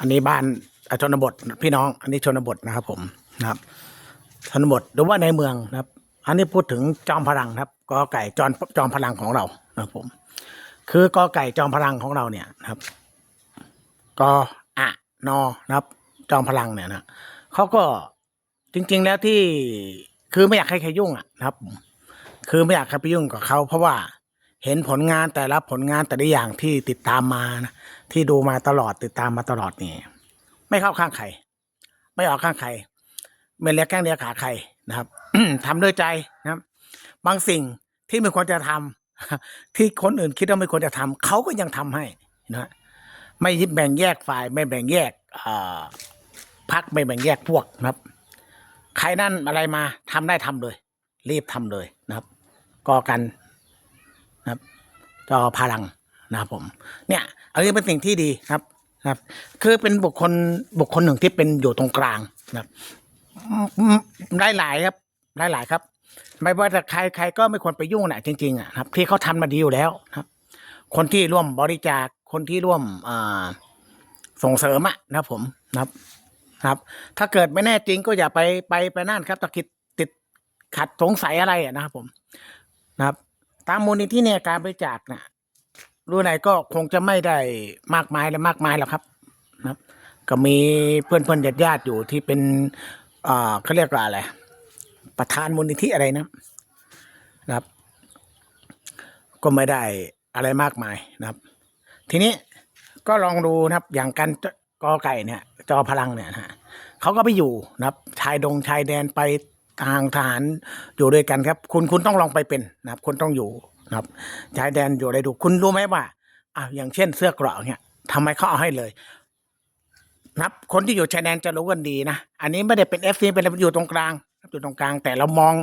อันนี้บ้านชนบทพี่น้อง อันนี้ชนบทนะครับ ผมนะครับชนบทหรือว่าในเมืองนะครับ อันนี้พูดถึงจอมพลังครับกอไก่จอมจอมพลังของเรานะครับผม คือกอไก่จอมพลังของเราเนี่ยนะครับกออะนอนะครับ จอมพลังเนี่ยนะเขาก็จริง ๆ แล้วที่คือไม่อยากให้ใครยุ่งอะนะครับ คือไม่อยากให้ไปยุ่งกับเขาเพราะว่า เห็นผลงานแต่ละผลงานแต่ละอย่างที่ติดตามมานะที่ดูมาตลอดติดตามมาตลอดนี่ไม่เข้าข้างใครไม่ออกข้างใครไม่เลียกแข้งเลียขาใครนะครับทำด้วยใจนะครับ บางสิ่งที่ไม่ควรจะทำที่คนอื่นคิดว่าไม่ควรจะทำเขาก็ยังทำให้นะไม่แบ่งแยกฝ่าย ไม่แบ่งแยกพักไม่แบ่งแยกพวกนะครับ ใครนั่นอะไรมาทำได้ทำเลย รีบทำเลยนะครับก่อกัน นะครับจอพลังนะครับผมเนี่ยอันนี้เป็นสิ่งที่ดีครับครับ คือเป็นบุคคลบุคคลหนึ่งที่เป็นอยู่ตรงกลางนะครับได้หลายครับได้หลายครับ ไม่ว่าจะใครใครก็ไม่ควรไปยุ่งนะจริงๆอะครับ ที่เขาทำมาดีอยู่แล้วครับ คนที่ร่วมบริจาคคนที่ร่วมส่งเสริมอะนะครับผมนะครับครับ ถ้าเกิดไม่แน่จริงก็อย่าไปไปไปนั่นครับตะกิดติดขัดสงสัยอะไรอะนะครับผมนะครับ ตามมูลนิธิเนี่ยการบริจาคนะรู้ไหนก็คงจะไม่ได้มากมายและมากมายหรอกครับนะครับก็มีเพื่อนเพื่อนญาติญาติอยู่ที่เป็นอ่าเขาเรียกว่าอะไรประธานมูลนิธิอะไรนะนะครับ ก็ไม่ได้อะไรมากมายนะครับ ทีนี้ก็ลองดูนะครับ อย่างกันกอไก่เนี่ย จอพลังเนี่ยนะฮะเขาก็ไปอยู่นะครับ ชายดงชายแดนไป ทางทหารอยู่ด้วยกันครับ คุณคุณต้องลองไปเป็นนะครับคุณต้องอยู่นะครับชายแดนอยู่อะไรดูคุณรู้ไหมว่าอะอย่างเช่นเสื้อกราะเนี่ยทำไมเขาเอาให้เลยนะครับคนที่อยู่ชายแดนจะรู้กันดีนะ อันนี้ไม่ได้เป็นเอฟซีเป็นอะไรอยู่ตรงกลางอยู่ตรงกลาง แต่เรามอง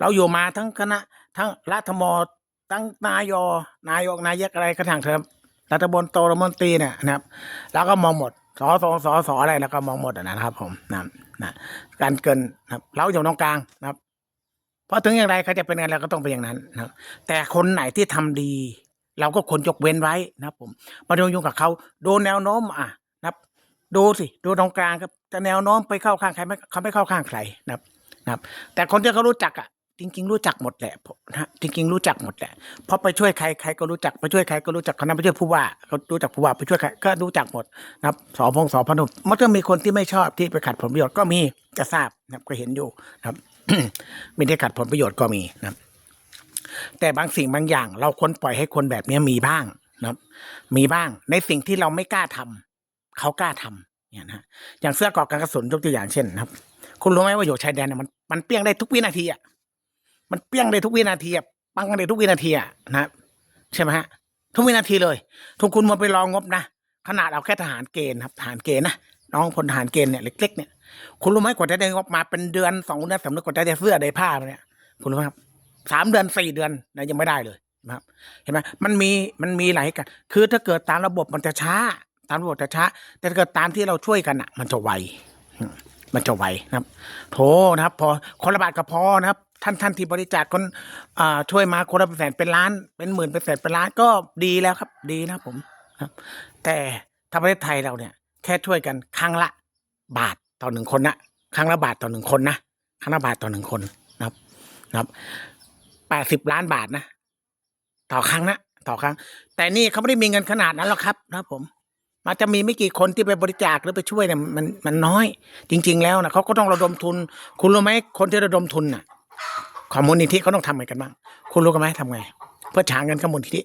เราอยู่มาทั้งคณะ ทั้งรัฐมนทั้งนายอนายกนายกอะไรก็ทางเถอะรัฐบนโตรัฐมนตรีเนี่ยนะครับ แล้วก็มองหมดสอสอสอสออะไรแล้วก็มองหมดนะครับผมนะ นะการเกินนะครับเราอยู่ตรงกลางนะครับเพราะถึงอย่างไรเขาจะเป็นไงเราก็ต้องเป็นอย่างนั้นนะครับแต่คนไหนที่ทำดี เราก็ควรยกเว้นไว้นะครับ ผมมาดูยุ่งกับเขาดูแนวโน้มอะนะครับ ดูสิดูตรงกลางครับจะแนวโน้มไปเข้าข้างใครไม่เขาไม่เข้าข้างใครนะครับนะครับ แต่คนที่เขารู้จักอะ จริงๆรู้จักหมดแหละนะจริงๆรู้จักหมดแหละเพราะไปช่วยใครใครก็รู้จักไปช่วยใครก็รู้จักคณะไปช่วยผู้ว่าเขารู้จักผู้ว่าไปช่วยใครก็รู้จักหมดนะครับสอพงสอพนุมันก็มีคนที่ไม่ชอบที่ไปขัดผลประโยชน์ก็มีจะทราบนะครับก็เห็นอยู่นะครับไม่ได้ขัดผลประโยชน์ก็มีนะครับ แต่บางสิ่งบางอย่าง เราควรปล่อยให้คนแบบนี้มีบ้างนะครับ มีบ้างในสิ่งที่เราไม่กล้าทำเขากล้าทำเนี่ยนะอย่างเสื้อกรอกกันกระสุนยกตัวอย่างเช่นนะครับ คุณรู้ไหมว่าอยู่ชายแดนเนี่ยมันมันเปี้ยงได้ทุกวินาทีอะ มันเปี้ยงได้ทุกวินาทีอะปังได้ทุกวินาทีอะนะครับใช่ไหมฮะทุกวินาทีเลยทุกคุณมาไปลองงบนะขนาดเอาแค่ทหารเกณฑ์ครับทหารเกณฑ์นะน้องพลทหารเกณฑ์เนี่ยเล็กๆเนี่ยคุณรู้ไหมกว่าจะได้งบมาเป็นเดือนสองเดือนสามเดือนกว่าจะได้เสื้อได้ผ้าเนี่ยคุณรู้ไหมครับสามเดือนสี่เดือนนะยังไม่ได้เลยนะครับ เห็นไหมมันมีมันมีหลายกัน คือถ้าเกิดตามระบบมันจะช้า ตามระบบจะช้า แต่ถ้าเกิดตามที่เราช่วยกันอะ มันจะไวมมันจะไวนะครับ โถนะครับ พอคนละบาทก็พอนะครับ ท่านท่านที่บริจาคคนอ่าช่วยมาคนละเป็นแสนเป็นล้าน เป็นหมื่นเป็นแสนเป็นล้านก็ดีแล้วครับ ดีนะผมครับ แต่ถ้าประเทศไทยเราเนี่ย แค่ช่วยกันครั้งละบาทต่อหนึ่งคนนะครั้งละบาทต่อหนึ่งคนนะครั้งละบาทต่อหนึ่งคนนะครับ นะครับแปดสิบล้านบาทนะต่อครั้งนะต่อครั้ง แต่นี่เขาไม่ได้มีเงินขนาดนั้นหรอกครับ นะครับผมมันจะมีไม่กี่คนที่ไปบริจาคหรือไปช่วยเนี่ยมันมันน้อย จริง ๆ แล้วนะเขาก็ต้องระดมทุน คุณรู้ไหมคนที่ระดมทุนน่ะ ของมูลนิธิเขาต้องทำไงกันบ้าง คุณรู้กันไหมทำไง เพื่อฉางเงินกับมูลนิธิ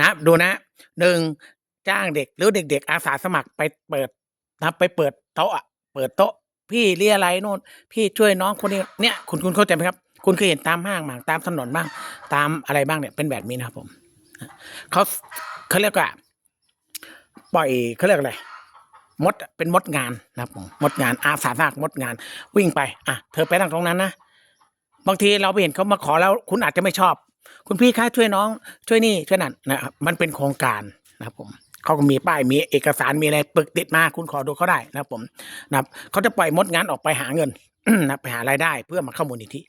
นะดูนะหนึ่งจ้างเด็กหรือเด็ก ๆ อาสาสมัครไปเปิดนะไปเปิดโต๊ะอะเปิดโต๊ะ พี่เรียอะไรโน่น พี่ช่วยน้องคนนี้เนี่ยคุณคุณเข้าใจไหมครับ คุณเคยเห็นตามห้างบ้างตามถนนบ้าง ตามอะไรบ้างเนี่ยเป็นแบบนี้นะครับผมเขาเขาเรียกว่าปล่อยเขาเรียกอะไรมดเป็นมดงานนะครับผมมดงานอาสาสมัครมดงาน วิ่งไปอะเธอไปนั่งตรงนั้นนะ บางทีเราไปเห็นเขามาขอแล้วคุณอาจจะไม่ชอบ คุณพี่คะช่วยน้อง ช่วยนี่ช่วยนั่นนะครับมันเป็นโครงการนะครับผมเขาก็มีป้ายมีเอกสารมีอะไรปึกติดมาคุณขอดูเขาได้นะครับผมนะครับเขาจะปล่อยมดงานออกไปหาเงินนะไปหารายได้เพื่อมาเข้ามูลนิธิ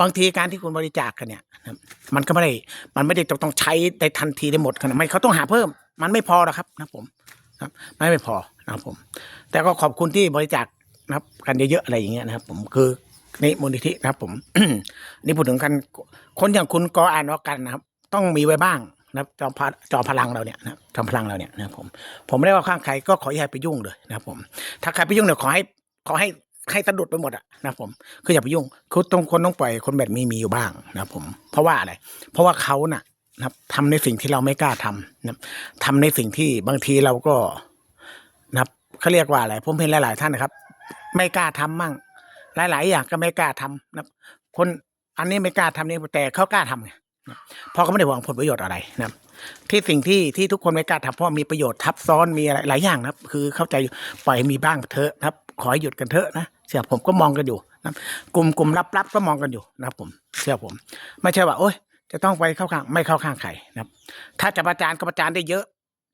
บางทีการที่คุณบริจาคกันเนี่ยนะครับมันก็ไม่ได้มันไม่ได้ต้องใช้ได้ทันทีได้หมดขนาดไม่เขาต้องหาเพิ่ม มันไม่พอหรอกครับนะครับผมครับไม่ไม่พอนะครับผม แต่ก็ขอบคุณที่บริจาคนะครับกันเยอะๆอะไรอย่างเงี้ยนะครับ ผมคือ นี่มูลนิธินะครับ ผม นี่พูดถึงกัน คนอย่างคุณกออ่านว่ากันนะครับ ต้องมีไว้บ้างนะครับจอมพจอมพลังเราเนี่ยนะจอมพลังเราเนี่ยนะครับผม ผมไม่ได้ว่าข้างใครก็ขออย่าให้ไปยุ่งเลยนะครับผม ถ้าใครไปยุ่งเนี่ยขอให้ขอให้ให้สะดุดไปหมดอะนะครับผมคืออย่าไปยุ่งคือตรงคนต้องปล่อยคนแบบนี้มีอยู่บ้างนะครับผม เพราะว่าอะไร เพราะว่าเขาน่ะนะครับทำในสิ่งที่เราไม่กล้าทำนะครับทำในสิ่งที่บางทีเราก็นะครับเขาเรียกว่าอะไรผมเห็นหลาย ๆ ท่านนะครับ ไม่กล้าทำมั่ง หลาย ๆ อย่างก็ไม่กล้าทำนะคนอันนี้ไม่กล้าทำนี่แต่เขากล้าทำไงเพราะเขาไม่ได้หวังผลประโยชน์อะไรนะที่สิ่งที่ที่ทุกคนไม่กล้าทำเพราะมีประโยชน์ทับซ้อนมีอะไรหลายอย่างนะครับ คือเข้าใจอยู่ปล่อยมีบ้างเถอะนะครับ ขอให้หยุดกันเถอะนะเชื่อผมก็มองกันอยู่นะกลุ่มกลุ่มลับๆก็มองกันอยู่นะครับผมเชื่อผม ไม่ใช่ว่าโอ๊ยจะต้องไปเข้าข้างไม่เข้าข้างใครนะครับ ถ้าจะประจานก็ประจานได้เยอะ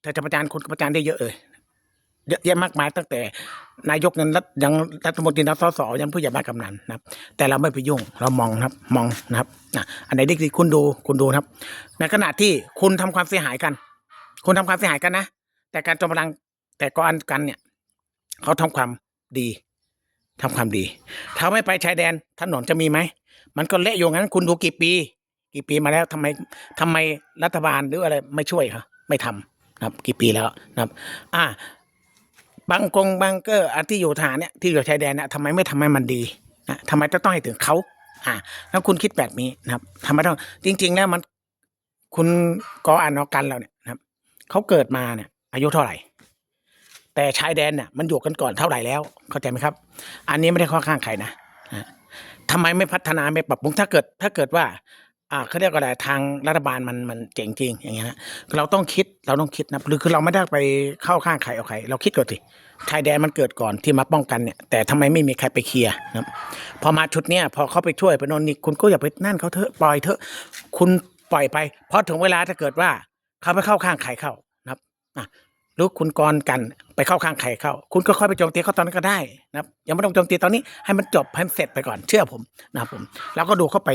ถ้าจะประจานคนก็ประจานได้เยอะเลย เยอะแยะมากมายตั้งแต่นายกนั้นรัฐยังรัฐมนตรีนสสยังผู้ใหญ่บ้านกำนันนะครับ แต่เราไม่ไปยุ่งเรามองนะครับ มองนะครับอะอันไหนดีคุณดูคุณดูนะครับ ในขณะที่คุณทำความเสียหายกัน คุณทำความเสียหายกันนะ แต่การจอมพลังแต่ก็อันกันเนี่ย เขาทำความดีทำความดีถ้าไม่ไปชายแดนถนนจะมีไหมมันก็เละอยู่งั้น คุณดูกี่ปี กี่ปีมาแล้วทำไมทำไมรัฐบาลหรืออะไรไม่ช่วยครับไม่ทำนะครับ กี่ปีแล้วนะครับ อ่า บางกงบางเกอร์อันที่อยู่ฐานเนี่ยที่อยู่ชายแดนเนี่ยทำไมไม่ทำให้มันดีนะทำไมจะต้องให้ถึงเขาอ่าแล้วคุณคิดแบบนี้นะครับทำไมต้องจริง ๆ แล้วมันคุณกออ่านอกันเราเนี่ยนะครับเขาเกิดมาเนี่ย อายุเท่าไหร่ แต่ชายแดนเนี่ยมันอยู่กันก่อนเท่าไหร่แล้ว เข้าใจไหมครับ อันนี้ไม่ได้ข้อข้างใครนะนะทำไมไม่พัฒนาไม่ปรับปรุงถ้าเกิด ถ้าเกิดว่า อ่าเขาเรียกว่าอะไรทางรัฐบาลมันมันเจ๋งจริงอย่างเงี้ยนะเราต้องคิดเราต้องคิดนะหรือคือเราไม่ได้ไปเข้าข้างใครเอาใครเราคิดก่อนสิชายแดนมันเกิดก่อนที่มาป้องกันเนี่ยแต่ทำไมไม่มีใครไปเคลียร์นะพอมาชุดเนี้ยพอเขาไปช่วยไปนนนี่คุณก็อย่าไปนั่นเขาเถอะปล่อยเถอะคุณปล่อยไป เพราะถึงเวลาถ้าเกิดว่าเขาไปเข้าข้างใครเข้านะครับอะหรือคุณกรกันไปเข้าข้างใครเข้า คุณก็ค่อยไปโจมตีเขาตอนนั้นก็ได้นะครับยังไม่ต้องโจมตีตอนนี้ให้มันจบให้มันเสร็จไปก่อนเชื่อผมนะครับผมแล้วก็ดูเข้าไป